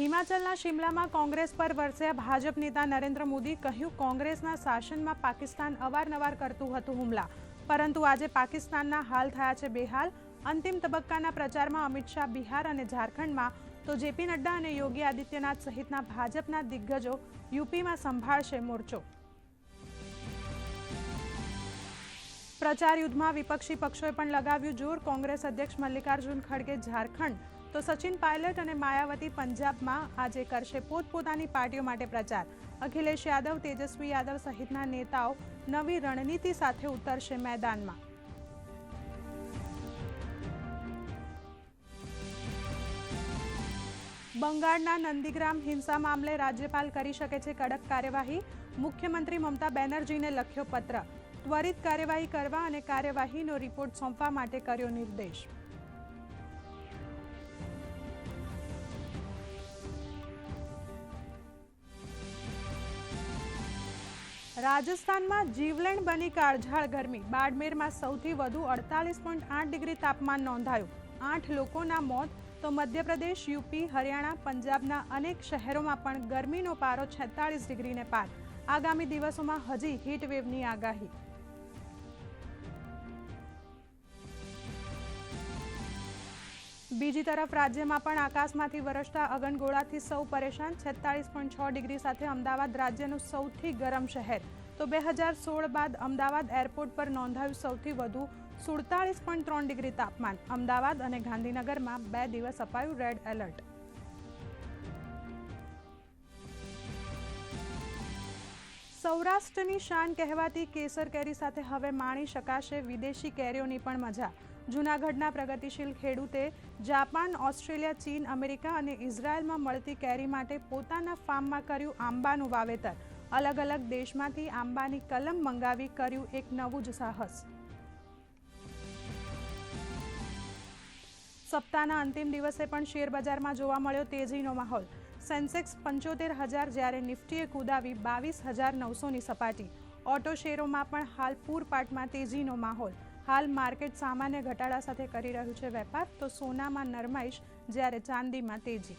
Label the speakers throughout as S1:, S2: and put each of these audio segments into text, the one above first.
S1: હિમાચલના શિમલામાં કોંગ્રેસ પર વરસ્યા ભાજપ નેતા નરેન્દ્ર મોદી કહ્યું, કોંગ્રેસના શાસનમાં પાકિસ્તાન અવારનવાર કરતું હતું હુમલા. પરંતુ આજે પાકિસ્તાનના હાલ થયા છે બેહાલ. અંતિમ તબક્કાના પ્રચારમાં અમિત શાહ બિહાર અને ઝારખંડમાં. તો જેપી નડ્ડા અને યોગી આદિત્યનાથ સહિતના ભાજપના દિગ્ગજો યુપીમાં સંભાળશે મોરચો. પ્રચાર યુદ્ધમાં વિપક્ષી પક્ષોએ પણ લગાવ્યું જોર. કોંગ્રેસ અધ્યક્ષ મલ્લિકાર્જુન ખડગે ઝારખંડ. તો સચિન પાયલટ અને માયાવતી પંજાબમાં આજે કરશે પોતપોતાની પાર્ટીઓ માટે પ્રચાર. અખિલેશ યાદવ, તેજસ્વી યાદવ સહિતના નેતાઓ નવી રણનીતિ સાથે ઉતરશે મેદાનમાં. બંગાળના નંદીગ્રામ હિંસા મામલે રાજ્યપાલ કરી શકે છે કડક કાર્યવાહી. મુખ્યમંત્રી મમતા બેનર્જીને લખ્યો પત્ર. ત્વરિત કાર્યવાહી કરવા અને કાર્યવાહીનો રિપોર્ટ સોંપવા માટે કર્યો નિર્દેશ. રાજસ્થાનમાં જીવલેણ બની કાળઝાળ ગરમી. બાડમેરમાં સૌથી વધુ અડતાલીસ પોઈન્ટ આઠ ડિગ્રી તાપમાન નોંધાયું. આઠ લોકોના મોત, તો મધ્યપ્રદેશ, યુપી, હરિયાણા, પંજાબના અનેક શહેરોમાં પણ ગરમીનો પારો છેતાળીસ ડિગ્રીને પાર. આગામી દિવસોમાં હજી હીટવેવની આગાહી. બીજી તરફ રાજ્યમાં પણ આકાશમાંથી વરસતા અગનગોળાથી સૌ પરેશાન. છેતાળીસ પોઈન્ટ છ ડિગ્રી સાથે અમદાવાદ રાજ્યનું સૌથી ગરમ શહેર. તો બે હજાર સોળ બાદ અમદાવાદ એરપોર્ટ પર નોંધાયું સૌથી વધુ સુડતાળીસ પોઈન્ટ ત્રણ ડિગ્રી તાપમાન. અમદાવાદ અને ગાંધીનગરમાં બે દિવસ અપાયું રેડ એલર્ટ. સૌરાષ્ટ્રની શાન કહેવાતી કેસર કેરી સાથે હવે માણી શકાશે વિદેશી કેરીઓની પણ મજા. જૂનાગઢના પ્રગતિશીલ ખેડૂતે જાપાન, ઓસ્ટ્રેલિયા, ચીન, અમેરિકા અને ઇઝરાયલમાં મળતી કેરી માટે પોતાના ફાર્મમાં કર્યું આંબાનું વાવેતર. અલગ અલગ દેશમાંથી આંબાની કલમ મંગાવી કર્યું એક નવું જ સાહસ. સપ્તાહના અંતિમ દિવસે પણ શેર બજારમાં જોવા મળ્યો તેજીનો માહોલ. સેન્સેક્સ પંચોતેર હજાર જ્યારે નિફ્ટીએ કુદાવી બાવીસ હજાર નવસોની સપાટી. ઓટો શેરોમાં પણ હાલ પૂરપાટમાં તેજીનો માહોલ. હાલ માર્કેટ સામાન્ય ઘટાડા સાથે કરી રહ્યું છે વેપાર, તો સોનામાં નરમાઈશ જ્યારે ચાંદીમાં તેજી.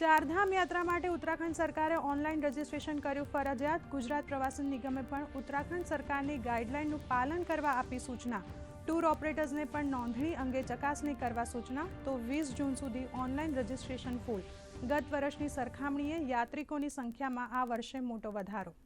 S1: ચારધામ યાત્રા માટે ઉત્તરાખંડ સરકારે ઓનલાઈન રજીસ્ટ્રેશન કર્યું ફરજિયાત. ગુજરાત પ્રવાસન નિગમે પણ ઉત્તરાખંડ સરકારની ગાઈડલાઈનનું પાલન કરવા આપી સૂચના. ટૂર ઓપરેટર્સને પણ નોંધણી અંગે ચકાસણી કરવા સૂચના, તો વીસ જૂન સુધી ઓનલાઈન રજીસ્ટ્રેશન ફૂલ. ગત વર્ષની સરખામણીએ યાત્રિકોની સંખ્યામાં આ વર્ષે મોટો વધારો.